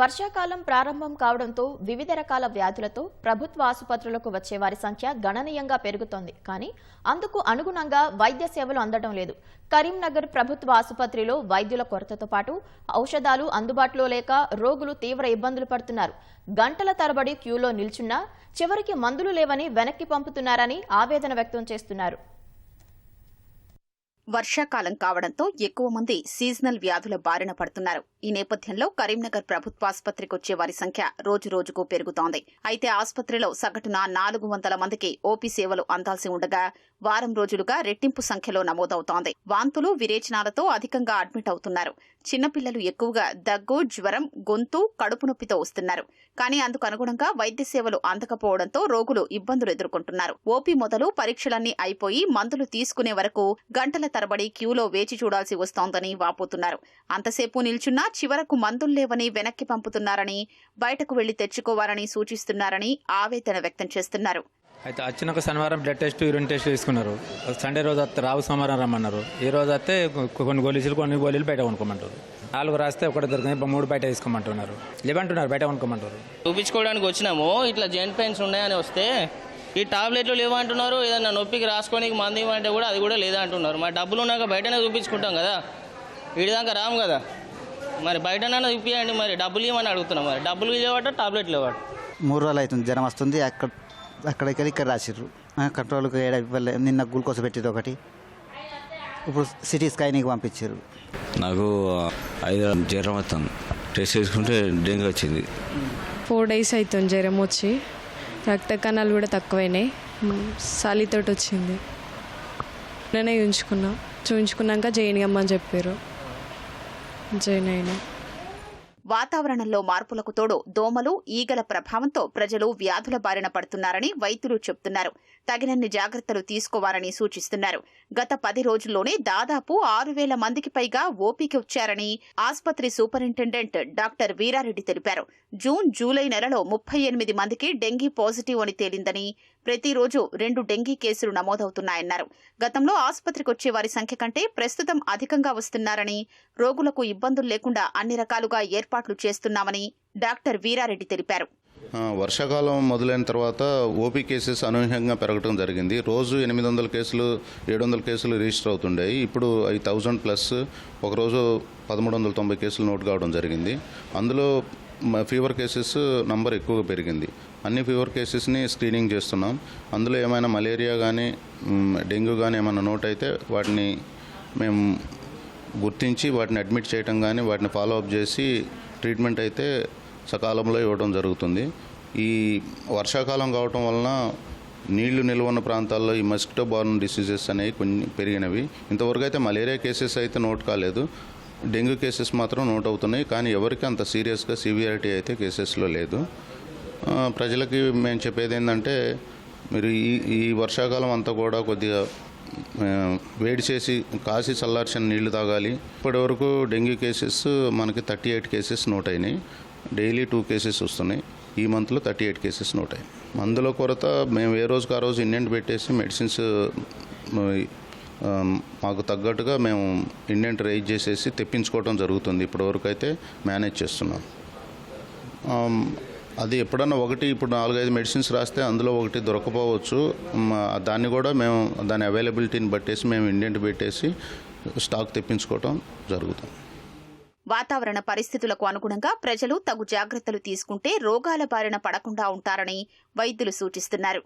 వర్షాకాలం ప్రారంభం కావడంతో వివిధ రకాల వ్యాధులతో ప్రభుత్వ ఆసుపత్రులకు వచ్చే వారి సంఖ్య గణనీయంగా పెరుగుతోంది. కానీ అందుకు అనుగుణంగా వైద్య సేవలు అందడం లేదు. కరీంనగర్ ప్రభుత్వ ఆసుపత్రిలో వైద్యుల కొరతతో పాటు ఔషధాలు అందుబాటులో లేక రోగులు తీవ్ర ఇబ్బందులు పడుతున్నారు. గంటల తరబడి క్యూలో నిల్చున్నా చివరికి మందులు లేవని వెనక్కి పంపుతున్నారని ఆవేదన వ్యక్తం చేస్తున్నారు. వర్షాకాలం కావడంతో ఎక్కువ మంది సీజనల్ వ్యాధుల బారిన పడుతున్నారు. ఈ నేపథ్యంలో కరీంనగర్ ప్రభుత్వాసుపత్రికి వచ్చే వారి సంఖ్య రోజు రోజుకు పెరుగుతోంది. అయితే ఆసుపత్రిలో సగటున నాలుగు వందల మందికి ఓపీ సేవలు అందాల్సి ఉండగా వారం రోజులుగా రెట్టింపు సంఖ్యలో నమోదవుతోంది. వాంతులు విరేచనాలతో అధికంగా అడ్మిట్ అవుతున్నారు. చిన్నపిల్లలు ఎక్కువగా దగ్గు జ్వరం గొంతు కడుపు నొప్పితో వస్తున్నారు. కానీ అందుకు అనుగుణంగా వైద్య సేవలు అందకపోవడంతో రోగులు ఇబ్బందులు ఎదుర్కొంటున్నారు. ఓపీ మొదలు పరీక్షలన్నీ అయిపోయి మందులు తీసుకునే వరకు గంటల తరబడి క్యూలో వేచి చూడాల్సి వస్తోందని వాపోతున్నారు. అంతసేపు నిల్చున్నా చివరకు మందులు లేవని వెనక్కి పంపుతున్నారని బయటకు వెళ్ళి తెచ్చుకోవాలని సూచిస్తున్నారని ఆవేదన వ్యక్తం చేస్తున్నారు. అయితే వచ్చినాక శనివారం బ్లడ్ టెస్ట్ యూరిన్ టెస్ట్ తీసుకున్నారు సండే రోజు వస్తే రావు సోమవారం రమ్మన్నారు. ఈ రోజు వస్తే కొన్ని గోళీలు కొన్ని గోళీలు బయట కొనుక్కోమంటారు. నాలుగు రాస్తే ఒకటి దొరికింది ఇప్పుడు మూడు బయట తీసుకోమంటున్నారు లేవంటున్నారు బయట కొనుక్కోమంటారు. చూపించుకోవడానికి వచ్చినాము. ఇట్లా జెంట్ పెయిన్స్ ఉన్నాయని వస్తే ఈ టాబ్లెట్లు లేవంటున్నారు. ఏదన్నా నొప్పికి రాసుకోనికి మంది ఇవ్వమంటే కూడా అది కూడా లేదంటున్నారు. మరి డబ్బులు ఉన్నాక బయటనే చూపించుకుంటాం కదా. వీడిదాకా రాము కదా. మరి బయటనైనా చూపించండి మరి. డబ్బులు ఇవ్వమని అడుగుతున్నాం మరి. డబ్బులు ఇవ్వట టాబ్లెట్లు ఇవ్వట మూడు రోజులు అవుతుంది జ్వరం వస్తుంది. అక్కడ అక్కడికి ఇక్కడ రాసిర్రు. కంట్రోల్కి ఏడ ఇవ్వలే. నిన్న గ్లూకోజ్ పెట్టింది ఒకటి. ఇప్పుడు సిటీ స్కైనికి పంపించారు నాకు ఐదు జ్వరం వస్తుంది టెస్ట్ చేసుకుంటే డెంగ్యూ వచ్చింది. ఫోర్ డేస్ అవుతుంది జ్వరం వచ్చి. రక్త కణాలు కూడా తక్కువైనాయి. చలితోటి వచ్చింది. నేనే చూయించుకున్నా. చూయించుకున్నాక జైన్ అమ్మని చెప్పారు జైన్ అయినా. వాతావరణంలో మార్పులకు తోడు దోమలు ఈగల ప్రభావంతో ప్రజలు వ్యాధుల బారిన పడుతున్నారని వైద్యులు చెబుతున్నారు తగినన్ని జాగ్రత్తలు తీసుకోవాలని సూచిస్తున్నారు. గత పది రోజుల్లోనే దాదాపు ఆరు వేల మందికి పైగా ఓపీకి వచ్చారని ఆసుపత్రి సూపరింటెండెంట్ డాక్టర్ వీరారెడ్డి తెలిపారు. జూన్ జూలై నెలలో ముప్పై ఎనిమిది మందికి డెంగీ పాజిటివ్ అని తేలిందని ప్రతిరోజు రెండు డెంగీ కేసులు నమోదవుతున్నాయన్నారు. గతంలో ఆసుపత్రికి వచ్చే వారి సంఖ్య కంటే ప్రస్తుతం అధికంగా వస్తున్నారని రోగులకు ఇబ్బందులు లేకుండా అన్ని రకాలుగా ఏర్పాట్లు చేస్తున్నామని డాక్టర్ వీరారెడ్డి తెలిపారు. వర్షాకాలం మొదలైన తర్వాత ఓపీ కేసెస్ అనూహ్యంగా పెరగడం జరిగింది. రోజు ఎనిమిది వందల కేసులు ఏడు వందల కేసులు రిజిస్టర్ అవుతుండేవి ఇప్పుడు అవి థౌజండ్ ప్లస్ ఒకరోజు పదమూడు వందల తొంభై కేసులు నోట్ కావడం జరిగింది. అందులో ఫీవర్ కేసెస్ నంబర్ ఎక్కువగా పెరిగింది. అన్ని ఫీవర్ కేసెస్ని స్క్రీనింగ్ చేస్తున్నాం. అందులో ఏమైనా మలేరియా కానీ డెంగ్యూ కానీ ఏమైనా నోట్ అయితే వాటిని మేము గుర్తించి వాటిని అడ్మిట్ చేయటం కానీ వాటిని ఫాలో అప్ చేసి ట్రీట్మెంట్ అయితే సకాలంలో ఇవ్వడం జరుగుతుంది. ఈ వర్షాకాలం కావటం వలన నీళ్ళు నిల్వ ఉన్న ప్రాంతాల్లో ఈ మస్కిటో బార్న్ డిసీజెస్ అనేవి కొన్ని పెరిగినవి. ఇంతవరకు అయితే మలేరియా కేసెస్ అయితే నోట్ కాలేదు. డెంగ్యూ కేసెస్ మాత్రం నోట్ అవుతున్నాయి. కానీ ఎవరికి అంత సీరియస్గా సివియారిటీ అయితే కేసెస్లో లేదు. ప్రజలకి మేము చెప్పేది ఏంటంటే మీరు ఈ ఈ వర్షాకాలం అంతా కూడా కొద్దిగా వేడి చేసి కాసి చల్లార్చిన నీళ్ళు తాగాలి. ఇప్పటివరకు డెంగ్యూ కేసెస్ మనకి థర్టీ ఎయిట్ కేసెస్ నోట్ అయినాయి డైలీ టూ కేసెస్ వస్తున్నాయి. ఈ మంత్లో థర్టీ ఎయిట్ కేసెస్ నోట్ అయినాయి మందుల కొరత మేము ఏ రోజుకి ఆ రోజు ఇండెంట్ పెట్టేసి మెడిసిన్స్ మాకు తగ్గట్టుగా మేము ఇండెంట్ రైజ్ చేసేసి తెప్పించుకోవడం జరుగుతుంది. ఇప్పటివరకు అయితే మేనేజ్ చేస్తున్నాం. అది ఎప్పుడన్నా ఒకటి ఇప్పుడు నాలుగైదు మెడిసిన్స్ రాస్తే అందులో ఒకటి దొరకపోవచ్చు. దాన్ని కూడా మేము దాని అవైలబిలిటీని బట్టేసి మేము ఇండెంట్ పెట్టేసి స్టాక్ తెప్పించుకోవటం జరుగుతుంది. వాతావరణ పరిస్థితులకు అనుగుణంగా ప్రజలు తగు జాగ్రత్తలు తీసుకుంటే రోగాల బారిన పడకుండా ఉంటారని వైద్యులు సూచిస్తున్నారు.